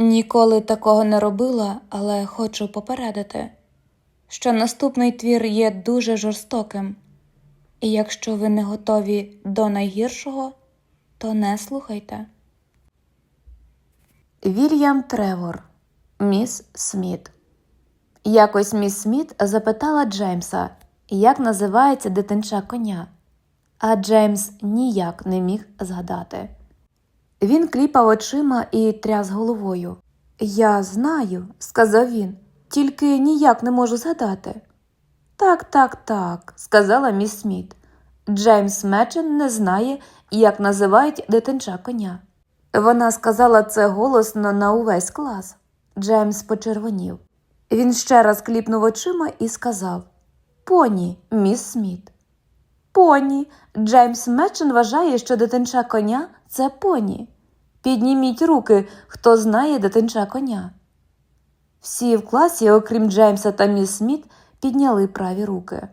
Ніколи такого не робила, але хочу попередити, що наступний твір є дуже жорстоким, і якщо ви не готові до найгіршого, то не слухайте. Вільям Тревор, міс Сміт. Якось міс Сміт запитала Джеймса, як називається дитинча коня, а Джеймс ніяк не міг згадати. Він кліпав очима і тряс головою. Я знаю, сказав він, тільки ніяк не можу згадати. Так, так, так, сказала міс Сміт. Джеймс Мечен не знає, як називають дитинча коня. Вона сказала це голосно на увесь клас. Джеймс почервонів. Він ще раз кліпнув очима і сказав Поні, міс Сміт. Поні. Джеймс Мечен вважає, що дитинча коня це поні. Підніміть руки, хто знає дитинча коня. Всі в класі, окрім Джеймса та міс Сміт, підняли праві руки.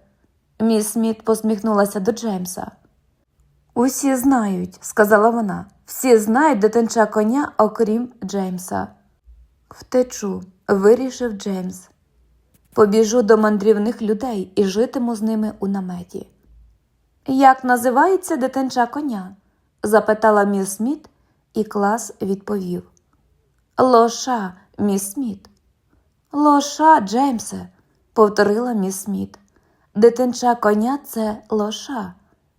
Міс Сміт посміхнулася до Джеймса. Усі знають, сказала вона. Всі знають дитинча коня, окрім Джеймса. Втечу, вирішив Джеймс. Побіжу до мандрівних людей і житиму з ними у наметі. Як називається дитинча коня? запитала міс Сміт, і клас відповів. Лоша, міс Сміт. Лоша, Джеймсе, повторила міс Сміт. Дитинча коня це лоша.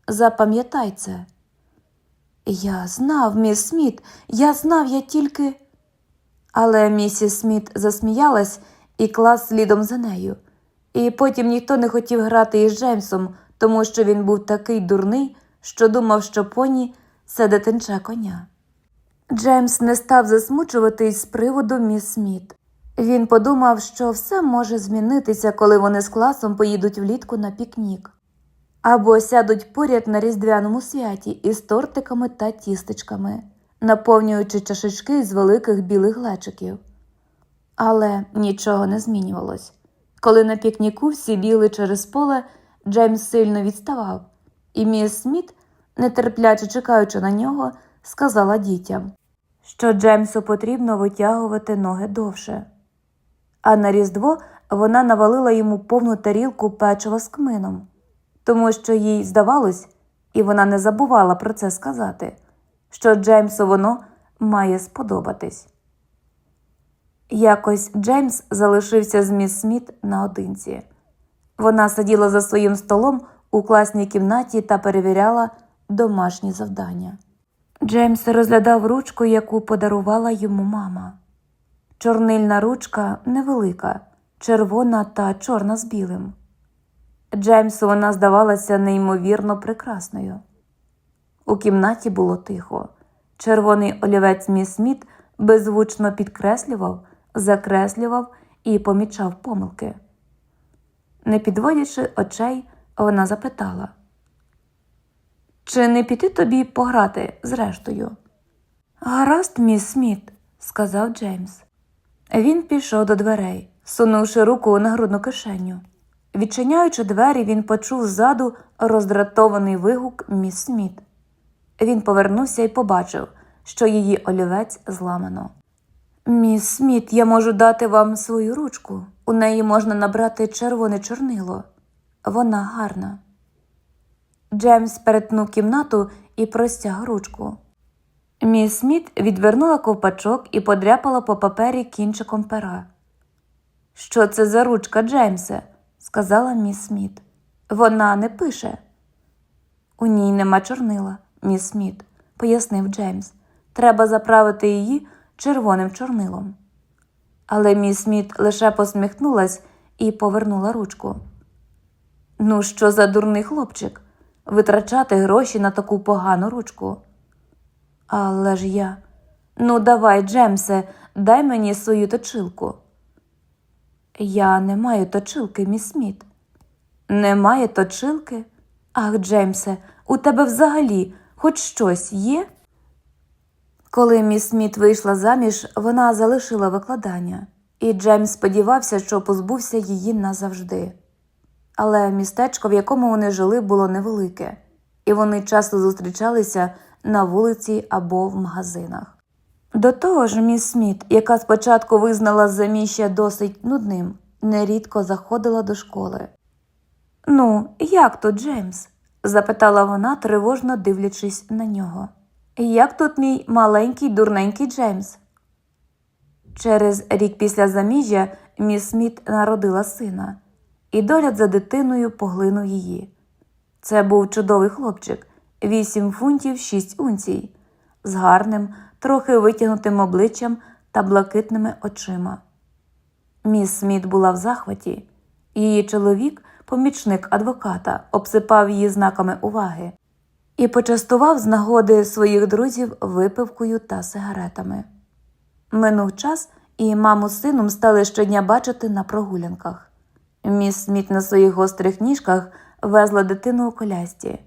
Запам'ятай це. Я знав, міс Сміт, я знав, я тільки. Але місіс Сміт засміялась і клас слідом за нею. І потім ніхто не хотів грати із Джеймсом, тому що він був такий дурний, що думав, що поні це дитинча коня. Джеймс не став засмучуватись з приводу міс Сміт. Він подумав, що все може змінитися, коли вони з класом поїдуть влітку на пікнік або сядуть поряд на різдвяному святі із тортиками та тістечками, наповнюючи чашечки з великих білих глечиків. Але нічого не змінювалось. Коли на пікніку всі біли через поле, Джеймс сильно відставав, і міс Сміт, нетерпляче чекаючи на нього, сказала дітям, що Джеймсу потрібно витягувати ноги довше. А на Різдво вона навалила йому повну тарілку печива з кмином, тому що їй здавалось, і вона не забувала про це сказати, що Джеймсу воно має сподобатись. Якось Джеймс залишився з міс Сміт наодинці. Вона сиділа за своїм столом у класній кімнаті та перевіряла домашні завдання. Джеймс розглядав ручку, яку подарувала йому мама. Чорнильна ручка невелика, червона та чорна з білим. Джеймсу вона здавалася неймовірно прекрасною. У кімнаті було тихо. Червоний олівець міс Сміт беззвучно підкреслював, закреслював і помічав помилки. Не підводячи очей, вона запитала Чи не піти тобі пограти з рештою? Гаразд, міс Сміт, сказав Джеймс. Він пішов до дверей, сунувши руку на грудну кишеню. Відчиняючи двері, він почув ззаду роздратований вигук міс Сміт. Він повернувся і побачив, що її олівець зламано. Міс Сміт, я можу дати вам свою ручку. У неї можна набрати червоне чорнило. Вона гарна. Джеймс перетнув кімнату і простяг ручку. Міс Сміт відвернула ковпачок і подряпала по папері кінчиком пера. Що це за ручка, Джеймсе? сказала міс Сміт. Вона не пише. У ній нема чорнила, міс Сміт, пояснив Джеймс. Треба заправити її червоним чорнилом. Але міс Сміт лише посміхнулась і повернула ручку. Ну, що за дурний хлопчик? Витрачати гроші на таку погану ручку. Але ж я. Ну, давай, Джемсе, дай мені свою точилку. Я не маю точилки, міс Сміт. Немає точилки? Ах, Джеймсе, у тебе взагалі хоч щось є? Коли міс Сміт вийшла заміж, вона залишила викладання, і Джеймс сподівався, що позбувся її назавжди. Але містечко, в якому вони жили, було невелике, і вони часто зустрічалися на вулиці або в магазинах. До того ж, міс Сміт, яка спочатку визнала заміща досить нудним, нерідко заходила до школи. Ну, як тут, Джеймс? запитала вона, тривожно дивлячись на нього. Як тут мій маленький дурненький Джеймс? Через рік після заміжжя міс Сміт народила сина, і догляд за дитиною поглинув її. Це був чудовий хлопчик, вісім фунтів шість унцій, з гарним, трохи витягнутим обличчям та блакитними очима. Міс Сміт була в захваті. Її чоловік, помічник адвоката, обсипав її знаками уваги і почастував з нагоди своїх друзів випивкою та сигаретами. Минув час, і маму з сином стали щодня бачити на прогулянках. Міс Сміт на своїх гострих ніжках везла дитину у колясці.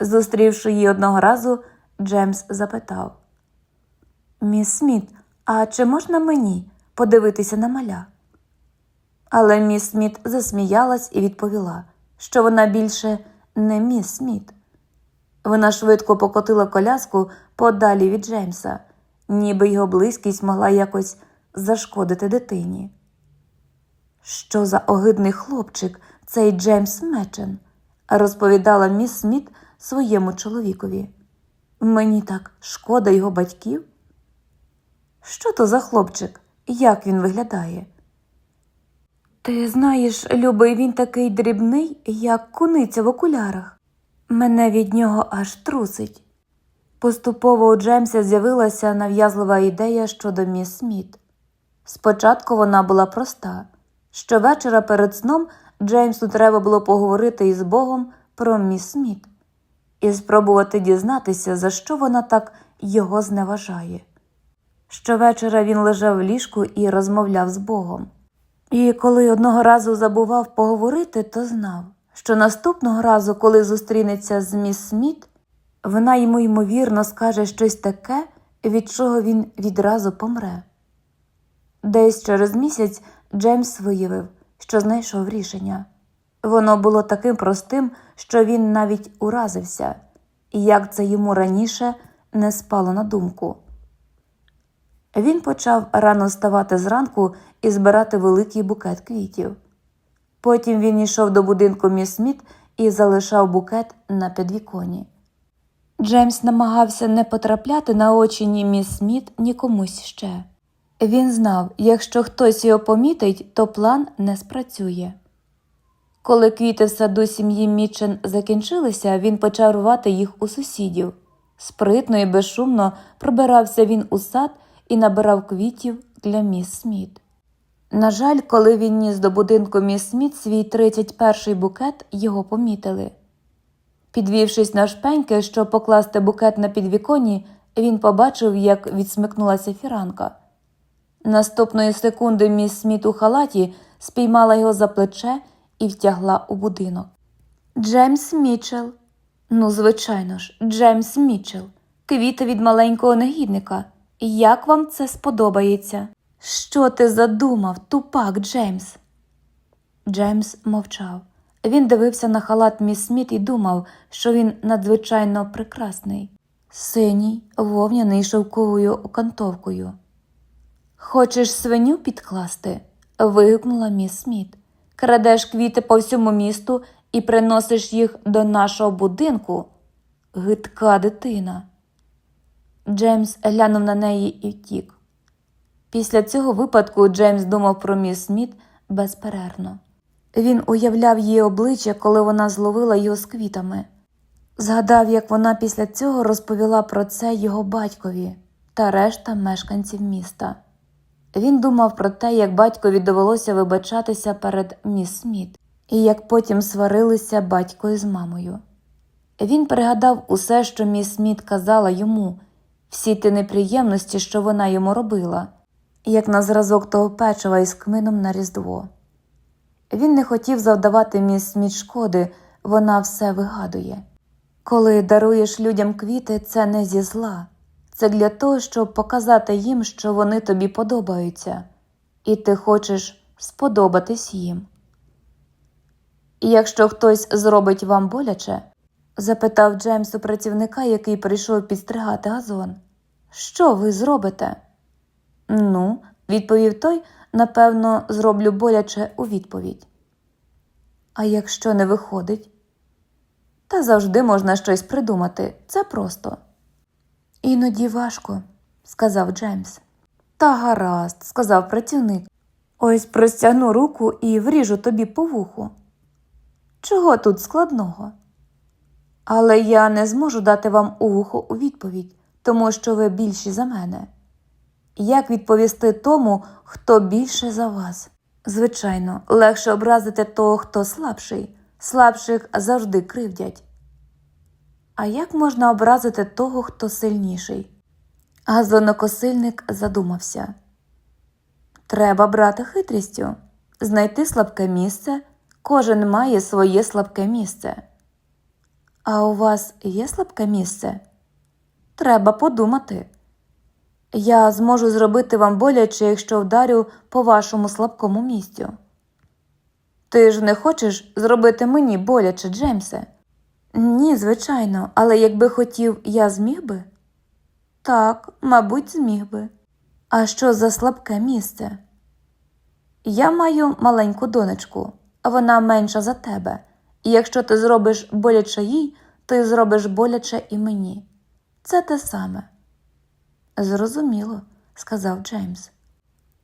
Зустрівши її одного разу, Джеймс запитав: Міс Сміт, а чи можна мені подивитися на маля? Але міс Сміт засміялась і відповіла, що вона більше не міс Сміт. Вона швидко покотила коляску подалі від Джеймса, ніби його близькість могла якось зашкодити дитині. Що за огидний хлопчик цей Джеймс Мечен, розповідала міс Сміт своєму чоловікові. Мені так шкода його батьків. Що то за хлопчик? Як він виглядає? Ти знаєш, любий, він такий дрібний, як куниця в окулярах. Мене від нього аж трусить. Поступово у Джеймса з'явилася нав'язлива ідея щодо міс Сміт. Спочатку вона була проста. Щовечора перед сном Джеймсу треба було поговорити із Богом про міс Сміт і спробувати дізнатися, за що вона так його зневажає. Щовечора він лежав в ліжку і розмовляв з Богом. І коли одного разу забував поговорити, то знав, що наступного разу, коли зустрінеться з міс Сміт, вона йому ймовірно скаже щось таке, від чого він відразу помре. Десь через місяць Джеймс виявив, що знайшов рішення. Воно було таким простим, що він навіть уразився, і як це йому раніше не спало на думку. Він почав рано вставати зранку і збирати великий букет квітів. Потім він йшов до будинку міс Сміт і залишав букет на підвіконі. Джеймс намагався не потрапляти на очі ні міс Сміт, ні комусь ще. Він знав, якщо хтось його помітить, то план не спрацює. Коли квіти в саду сім'ї Мітчен закінчилися, він почав рвати їх у сусідів. Спритно і безшумно пробирався він у сад і набирав квітів для міс Сміт. На жаль, коли він ніс до будинку міс Сміт свій 31-й букет, його помітили. Підвівшись на шпеньки, щоб покласти букет на підвіконні, він побачив, як відсмикнулася фіранка. Наступної секунди міс Сміт у халаті спіймала його за плече і втягла у будинок. Джеймс Мічел. Ну, звичайно ж, Джеймс Мічел. Квіти від маленького негідника. Як вам це сподобається? Що ти задумав, тупак, Джеймс? Джеймс мовчав. Він дивився на халат міс Сміт і думав, що він надзвичайно прекрасний, синій, вовняний шовковою окантовкою. Хочеш свиню підкласти? вигукнула міс Сміт. Крадеш квіти по всьому місту і приносиш їх до нашого будинку. Гидка дитина. Джеймс глянув на неї і втік. Після цього випадку Джеймс думав про міс Сміт безперервно. Він уявляв її обличчя, коли вона зловила його з квітами. Згадав, як вона після цього розповіла про це його батькові та решта мешканців міста. Він думав про те, як батькові довелося вибачатися перед міс Сміт, і як потім сварилися батько із мамою. Він пригадав усе, що міс Сміт казала йому, всі ті неприємності, що вона йому робила, як на зразок того печива із кмином на Різдво. Він не хотів завдавати міс Сміт шкоди, вона все вигадує. Коли даруєш людям квіти, це не зі зла, це для того, щоб показати їм, що вони тобі подобаються, і ти хочеш сподобатись їм. І якщо хтось зробить вам боляче, запитав Джеймс у працівника, який прийшов підстригати газон, Що ви зробите? Ну, відповів той, напевно, зроблю боляче у відповідь. А якщо не виходить? Та завжди можна щось придумати, це просто. Іноді важко, сказав Джеймс. Та гаразд, сказав працівник. Ось простягну руку і вріжу тобі по вуху. Чого тут складного? Але я не зможу дати вам у вухо у відповідь, тому що ви більші за мене. Як відповісти тому, хто більше за вас? Звичайно, легше образити того, хто слабший, слабших завжди кривдять. А як можна образити того, хто сильніший? Газонокосильник задумався. Треба брати хитрістю, знайти слабке місце, кожен має своє слабке місце. А у вас є слабке місце? Треба подумати. Я зможу зробити вам боляче, якщо вдарю по вашому слабкому місцю. Ти ж не хочеш зробити мені боляче, Джеймсе? Ні, звичайно, але якби хотів, я зміг би? Так, мабуть, зміг би. А що за слабке місце? Я маю маленьку донечку, а вона менша за тебе, і якщо ти зробиш боляче їй, ти зробиш боляче і мені. Це те саме. Зрозуміло, сказав Джеймс.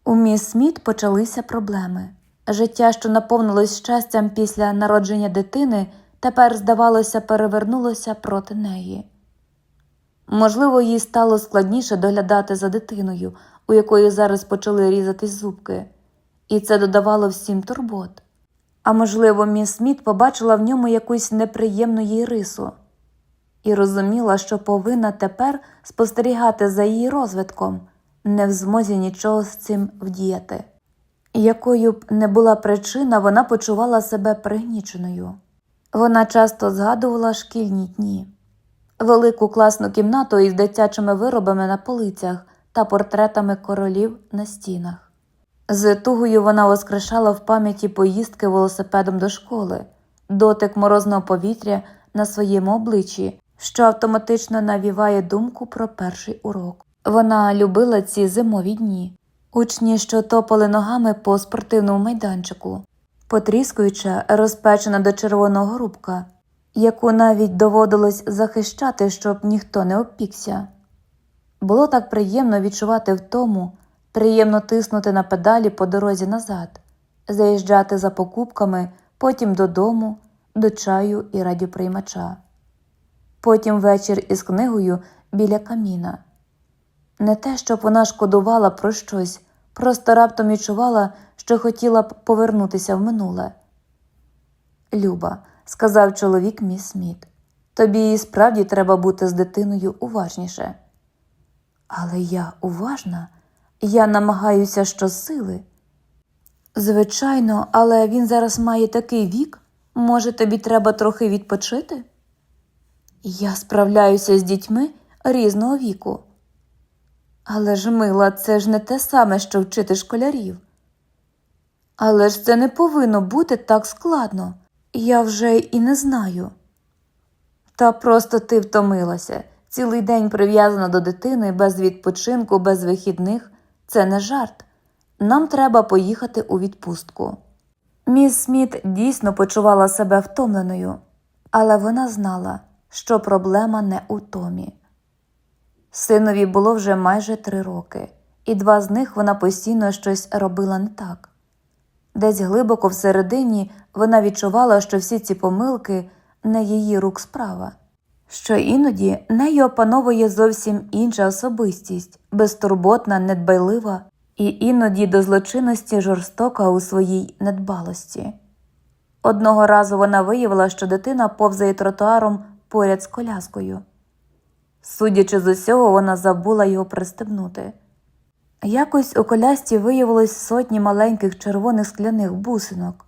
У міс Сміт почалися проблеми. Життя, що наповнилось щастям після народження дитини, тепер, здавалося, перевернулося проти неї. Можливо, їй стало складніше доглядати за дитиною, у якої зараз почали різатись зубки, і це додавало всім турбот. А можливо, міс Сміт побачила в ньому якусь неприємну їй рису і розуміла, що повинна тепер спостерігати за її розвитком, не в змозі нічого з цим вдіяти. Якою б не була причина, вона почувала себе пригніченою. Вона часто згадувала шкільні дні, велику класну кімнату із дитячими виробами на полицях та портретами королів на стінах. З тугою вона воскрешала в пам'яті поїздки велосипедом до школи, дотик морозного повітря на своєму обличчі, що автоматично навіває думку про перший урок. Вона любила ці зимові дні, учні, що топали ногами по спортивному майданчику, потріскуюча, розпечена до червоного рубка, яку навіть доводилось захищати, щоб ніхто не опікся. Було так приємно відчувати втому, приємно тиснути на педалі по дорозі назад, заїжджати за покупками, потім додому, до чаю і радіоприймача. Потім вечір із книгою біля каміна. Не те, щоб вона шкодувала про щось, просто раптом відчувала, що хотіла б повернутися в минуле. Люба, сказав чоловік міс Сміт, тобі і справді треба бути з дитиною уважніше. Але я уважна, я намагаюся щосили. Звичайно, але він зараз має такий вік. Може, тобі треба трохи відпочити? Я справляюся з дітьми різного віку. Але ж, мила, це ж не те саме, що вчити школярів. Але ж це не повинно бути так складно. Я вже і не знаю. Та просто ти втомилася. Цілий день прив'язана до дитини без відпочинку, без вихідних. Це не жарт. Нам треба поїхати у відпустку. Міс Сміт дійсно почувала себе втомленою, але вона знала, що проблема не у Томі. Синові було вже майже три роки, і два з них вона постійно щось робила не так. Десь глибоко всередині вона відчувала, що всі ці помилки не її рук справа, що іноді нею опановує зовсім інша особистість, безтурботна, недбайлива і іноді до злочинності жорстока у своїй недбалості. Одного разу вона виявила, що дитина повзає тротуаром поряд з коляскою. Судячи з усього, вона забула його пристебнути. Якось у колясці виявилось сотні маленьких червоних скляних бусинок.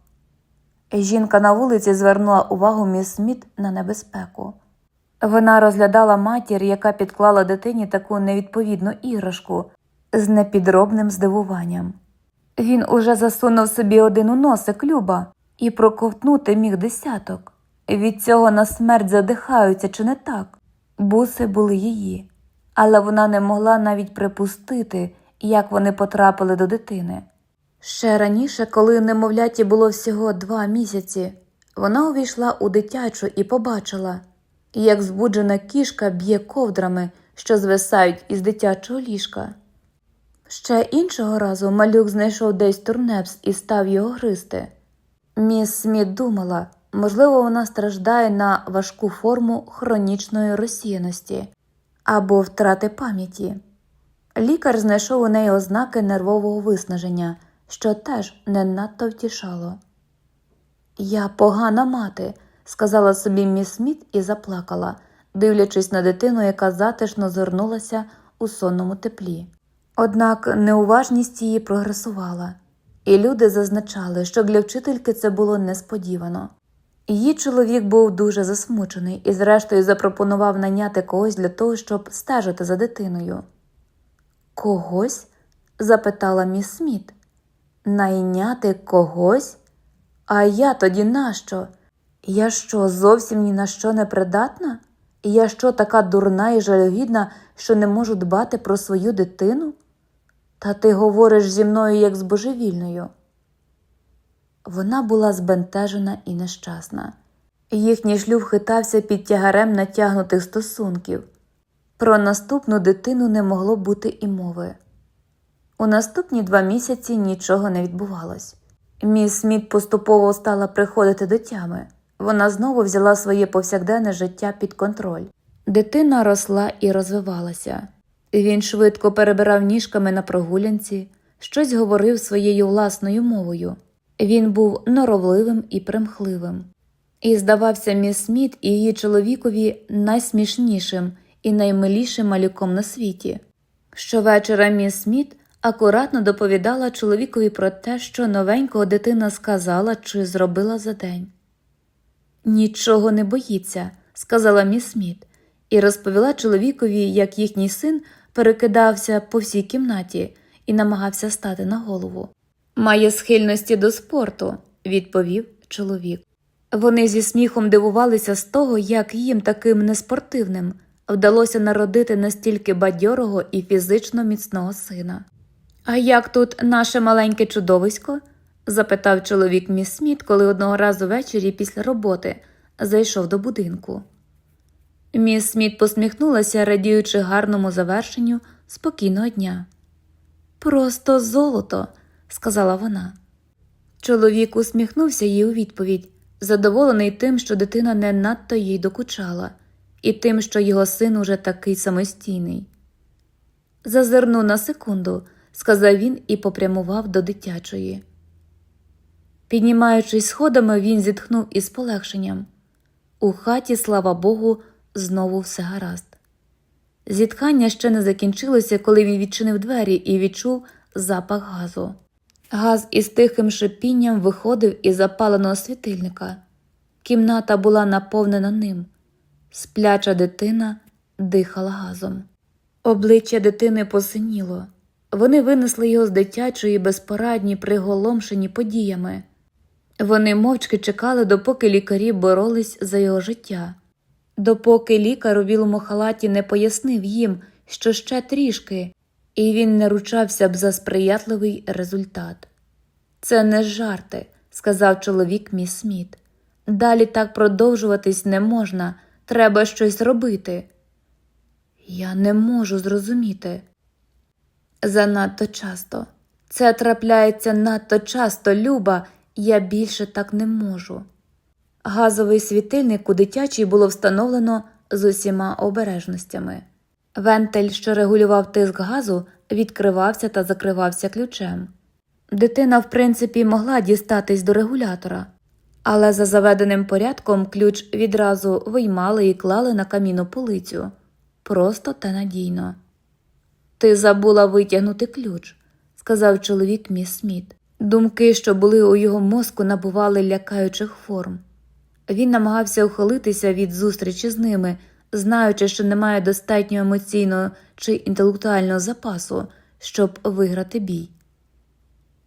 Жінка на вулиці звернула увагу міс Сміт на небезпеку. Вона розглядала матір, яка підклала дитині таку невідповідну іграшку з непідробним здивуванням. Він уже засунув собі один у носик Люба і проковтнути міг десяток. Від цього на смерть задихаються, чи не так? Буси були її, але вона не могла навіть припустити, як вони потрапили до дитини. Ще раніше, коли немовляті було всього два місяці, вона увійшла у дитячу і побачила, як збуджена кішка б'є ковдрами, що звисають із дитячого ліжка. Ще іншого разу малюк знайшов десь турнепс і став його гризти. Міс Сміт думала, можливо, вона страждає на важку форму хронічної розсіяності або втрати пам'яті. Лікар знайшов у неї ознаки нервового виснаження, що теж не надто втішало. Я погана мати, сказала собі міс Сміт і заплакала, дивлячись на дитину, яка затишно згорнулася у сонному теплі. Однак неуважність її прогресувала, і люди зазначали, що для вчительки це було несподівано. Її чоловік був дуже засмучений і, зрештою, запропонував наняти когось для того, щоб стежити за дитиною. Когось? запитала міс Сміт. Найняти когось? А я тоді нащо? Я що, зовсім ні на що не придатна? Я що така дурна і жалюгідна, що не можу дбати про свою дитину? Та ти говориш зі мною як з божевільною. Вона була збентежена і нещасна. Їхній шлюб хитався під тягарем натягнутих стосунків. Про наступну дитину не могло бути і мови. У наступні два місяці нічого не відбувалось. Міс Сміт поступово стала приходити до тями. Вона знову взяла своє повсякденне життя під контроль. Дитина росла і розвивалася. Він швидко перебирав ніжками на прогулянці, щось говорив своєю власною мовою. Він був норовливим і примхливим. І здавався міс Сміт і її чоловікові найсмішнішим і наймилішим малюком на світі. Щовечора міс Сміт акуратно доповідала чоловікові про те, що новенького дитина сказала чи зробила за день. Нічого не боїться, сказала міс Сміт, і розповіла чоловікові, як їхній син перекидався по всій кімнаті і намагався стати на голову. Має схильності до спорту, відповів чоловік. Вони зі сміхом дивувалися з того, як їм таким неспортивним вдалося народити настільки бадьорого і фізично міцного сина. А як тут наше маленьке чудовисько? запитав чоловік міс Сміт, коли одного разу ввечері після роботи зайшов до будинку. Міс Сміт посміхнулася, радіючи гарному завершенню спокійного дня. Просто золото, сказала вона. Чоловік усміхнувся їй у відповідь, задоволений тим, що дитина не надто їй докучала, і тим, що його син уже такий самостійний. Зазирну на секунду, сказав він і попрямував до дитячої. Піднімаючись сходами, він зітхнув із полегшенням. У хаті, слава Богу, знову все гаразд. Зітхання ще не закінчилося, коли він відчинив двері і відчув запах газу. Газ із тихим шипінням виходив із запаленого світильника. Кімната була наповнена ним. Спляча дитина дихала газом. Обличчя дитини посиніло. Вони винесли його з дитячої безпорадні, приголомшені подіями. Вони мовчки чекали, допоки лікарі боролись за його життя, допоки лікар у білому халаті не пояснив їм, що ще трішки, і він не ручався б за сприятливий результат. Це не жарти, сказав чоловік міс Сміт. Далі так продовжуватись не можна, треба щось робити. Я не можу зрозуміти. Занадто часто. Це трапляється надто часто, Люба, я більше так не можу. Газовий світильник у дитячій було встановлено з усіма обережностями. Вентиль, що регулював тиск газу, відкривався та закривався ключем. Дитина, в принципі, могла дістатись до регулятора, але за заведеним порядком ключ відразу виймали і клали на камінну полицю просто та надійно. Ти забула витягнути ключ, сказав чоловік міс Сміт. Думки, що були у його мозку, набували лякаючих форм. Він намагався ухилитися від зустрічі з ними, знаючи, що немає достатньо емоційного чи інтелектуального запасу, щоб виграти бій.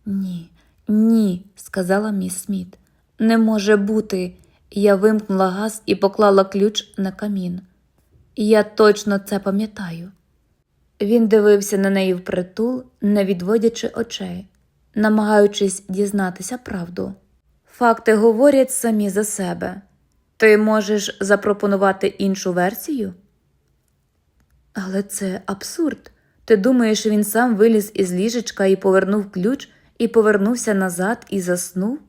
Ні, ні, сказала міс Сміт. Не може бути. Я вимкнула газ і поклала ключ на камін. Я точно це пам'ятаю. Він дивився на неї впритул, не відводячи очей, намагаючись дізнатися правду. Факти говорять самі за себе. Ти можеш запропонувати іншу версію? Але це абсурд. Ти думаєш, він сам виліз із ліжечка і повернув ключ, і повернувся назад і заснув?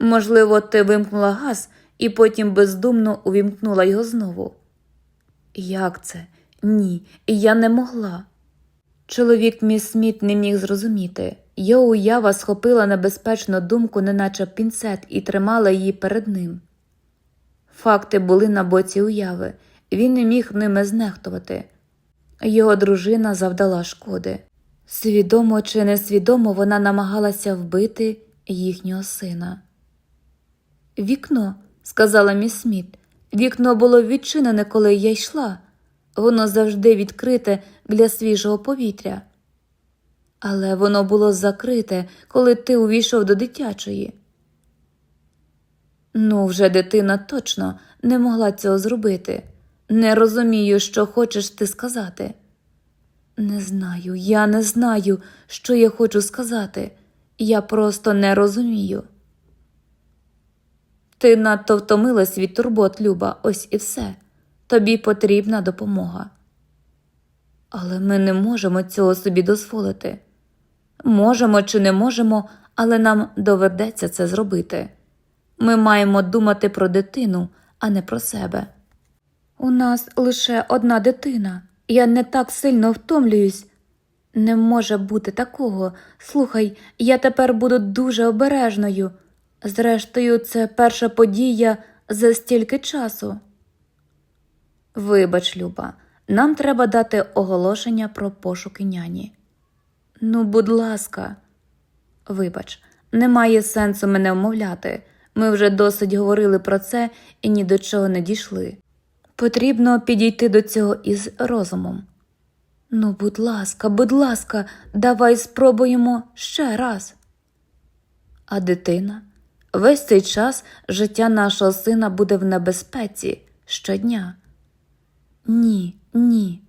Можливо, ти вимкнула газ і потім бездумно увімкнула його знову. Як це? Ні, я не могла. Чоловік міс Сміт не міг зрозуміти. Його уява схопила небезпечну думку, неначе пінцет, і тримала її перед ним. Факти були на боці уяви, він не міг ними знехтувати. Його дружина завдала шкоди. Свідомо чи несвідомо вона намагалася вбити їхнього сина. Вікно, сказала міс Сміт, вікно було відчинене, коли я йшла. Воно завжди відкрите для свіжого повітря. Але воно було закрите, коли ти увійшов до дитячої. Ну, вже дитина точно не могла цього зробити. Не розумію, що хочеш ти сказати. Не знаю, я не знаю, що я хочу сказати. Я просто не розумію. Ти надто втомилась від турбот, Люба, ось і все. Тобі потрібна допомога. Але ми не можемо цього собі дозволити. Можемо чи не можемо, але нам доведеться це зробити. Ми маємо думати про дитину, а не про себе. У нас лише одна дитина. Я не так сильно втомлююсь. Не може бути такого. Слухай, я тепер буду дуже обережною. Зрештою, це перша подія за стільки часу. Вибач, Люба, нам треба дати оголошення про пошуки няні. Ну, будь ласка, вибач, немає сенсу мене вмовляти. Ми вже досить говорили про це і ні до чого не дійшли. Потрібно підійти до цього із розумом. Ну, будь ласка, будь ласка, давай спробуємо ще раз. А дитина? Весь цей час життя нашого сина буде в небезпеці щодня. Ні, ні.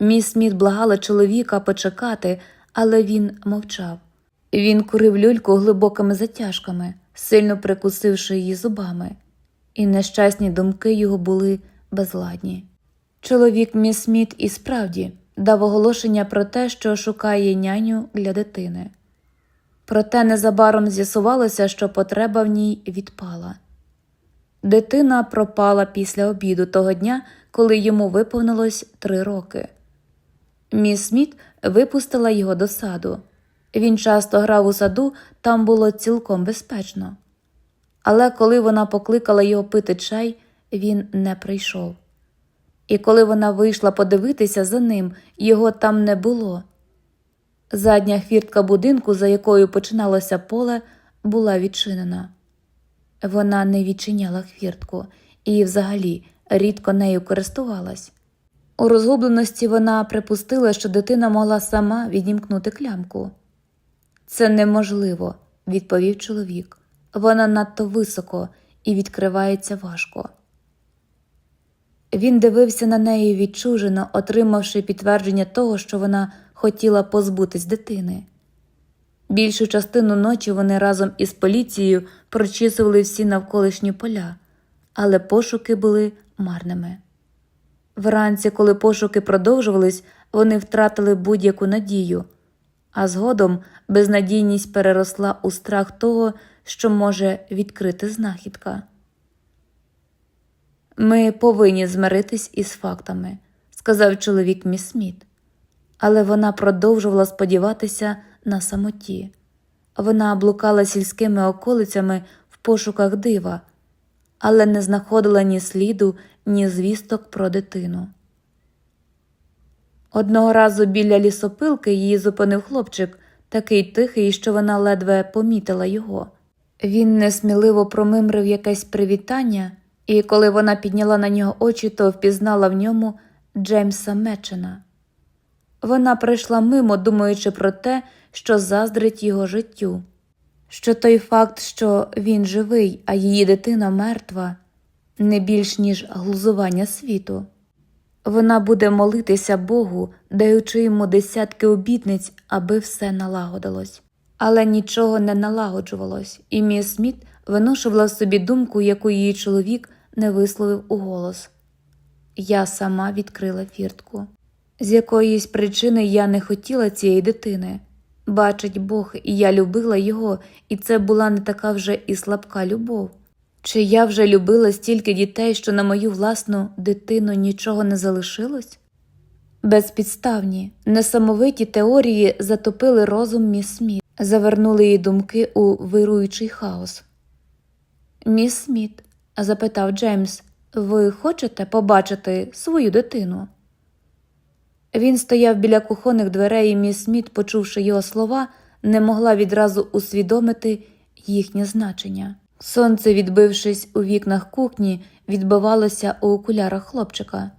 Міс Сміт благала чоловіка почекати, але він мовчав. Він курив люльку глибокими затяжками, сильно прикусивши її зубами, і нещасні думки його були безладні. Чоловік міс Сміт і справді дав оголошення про те, що шукає няню для дитини. Проте незабаром з'ясувалося, що потреба в ній відпала. Дитина пропала після обіду того дня, коли йому виповнилось три роки. Міс Сміт випустила його до саду. Він часто грав у саду, там було цілком безпечно. Але коли вона покликала його пити чай, він не прийшов. І коли вона вийшла подивитися за ним, його там не було. Задня хвіртка будинку, за якою починалося поле, була відчинена. Вона не відчиняла хвіртку і, взагалі, рідко нею користувалась. У розгубленості вона припустила, що дитина могла сама відімкнути клямку. Це неможливо, відповів чоловік. Вона надто високо і відкривається важко. Він дивився на неї відчужено, отримавши підтвердження того, що вона хотіла позбутись дитини. Більшу частину ночі вони разом із поліцією прочісували всі навколишні поля, але пошуки були марними. Вранці, коли пошуки продовжувались, вони втратили будь-яку надію, а згодом безнадійність переросла у страх того, що може відкрити знахідка. Ми повинні змиритись із фактами, сказав чоловік міс Сміт. Але вона продовжувала сподіватися на самоті. Вона блукала сільськими околицями в пошуках дива, але не знаходила ні сліду, ні звісток про дитину. Одного разу біля лісопилки її зупинив хлопчик, такий тихий, що вона ледве помітила його. Він несміливо промимрив якесь привітання, і коли вона підняла на нього очі, то впізнала в ньому Джеймса Мечена. Вона прийшла мимо, думаючи про те, що заздрить його життю, що той факт, що він живий, а її дитина мертва, не більш ніж глузування світу. Вона буде молитися Богу, даючи йому десятки обітниць, аби все налагодилось. Але нічого не налагоджувалось, і міс Сміт виношувала в собі думку, яку її чоловік не висловив у голос. Я сама відкрила фіртку. З якоїсь причини я не хотіла цієї дитини. Бачить Бог, і я любила його, і це була не така вже і слабка любов. Чи я вже любила стільки дітей, що на мою власну дитину нічого не залишилось? Безпідставні, несамовиті теорії затопили розум міс Сміт, завернули її думки у вируючий хаос. Міс Сміт, запитав Джеймс, ви хочете побачити свою дитину? Він стояв біля кухонних дверей, і міс Сміт, почувши його слова, не могла відразу усвідомити їхнє значення. Сонце, відбившись у вікнах кухні, відбивалося у окулярах хлопчика.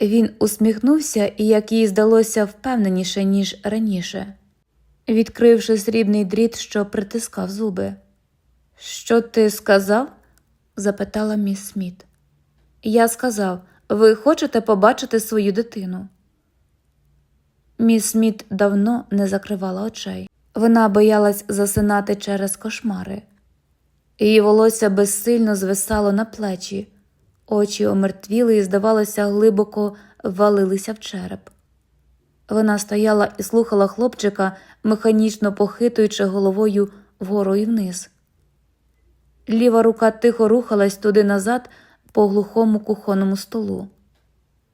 Він усміхнувся і, як їй здалося, впевненіше, ніж раніше, відкривши срібний дріт, що притискав зуби. Що ти сказав? запитала міс Сміт. Я сказав, ви хочете побачити свою дитину. Міс Сміт давно не закривала очей. Вона боялась засинати через кошмари. Її волосся безсильно звисало на плечі, очі омертвіли і, здавалося, глибоко валилися в череп. Вона стояла і слухала хлопчика, механічно похитуючи головою вгору і вниз. Ліва рука тихо рухалась туди назад по глухому кухонному столу.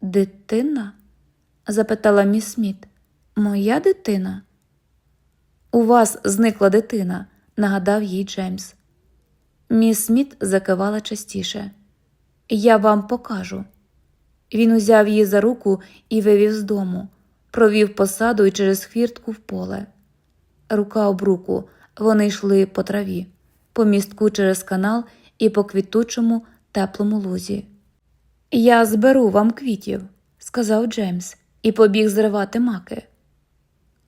Дитина? запитала міс Сміт. Моя дитина? У вас зникла дитина, нагадав їй Джеймс. Міс Сміт закивала частіше. Я вам покажу. Він узяв її за руку і вивів з дому, провів посаду і через хвіртку в поле. Рука об руку, вони йшли по траві, по містку через канал і по квітучому теплому лузі. Я зберу вам квітів, сказав Джеймс, і побіг зривати маки.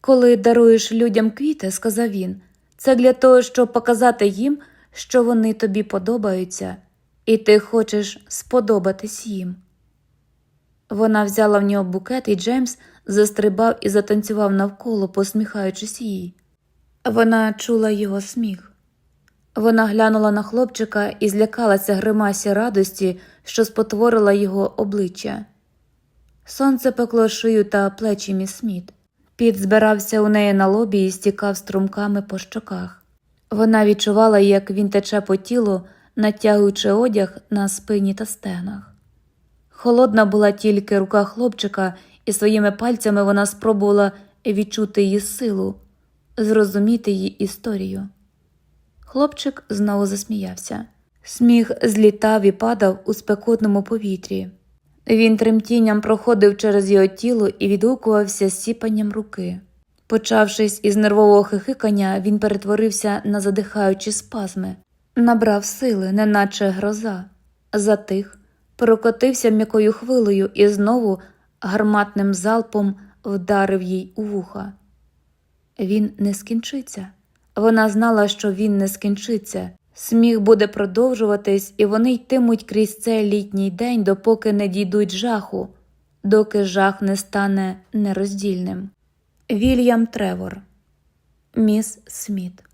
Коли даруєш людям квіти, сказав він, це для того, щоб показати їм, що вони тобі подобаються, і ти хочеш сподобатись їм. Вона взяла в нього букет, і Джеймс застрибав і затанцював навколо, посміхаючись їй. Вона чула його сміх. Вона глянула на хлопчика і злякалася гримасі радості, що спотворила його обличчя. Сонце пекло шию та плечі міс Сміт. Піт збирався у неї на лобі і стікав струмками по щоках. Вона відчувала, як він тече по тілу, натягуючи одяг на спині та стегнах. Холодна була тільки рука хлопчика, і своїми пальцями вона спробувала відчути її силу, зрозуміти її історію. Хлопчик знову засміявся. Сміх злітав і падав у спекотному повітрі. Він тремтінням проходив через його тіло і відгукувався сіпанням руки. Почавшись із нервового хихикання, він перетворився на задихаючі спазми, набрав сили, неначе гроза, затих, прокотився м'якою хвилею і знову гарматним залпом вдарив їй у вуха. Він не скінчиться. Вона знала, що він не скінчиться. Сміх буде продовжуватись, і вони йтимуть крізь цей літній день, допоки не дійдуть жаху, доки жах не стане нероздільним. Вільям Тревор, Міс Сміт.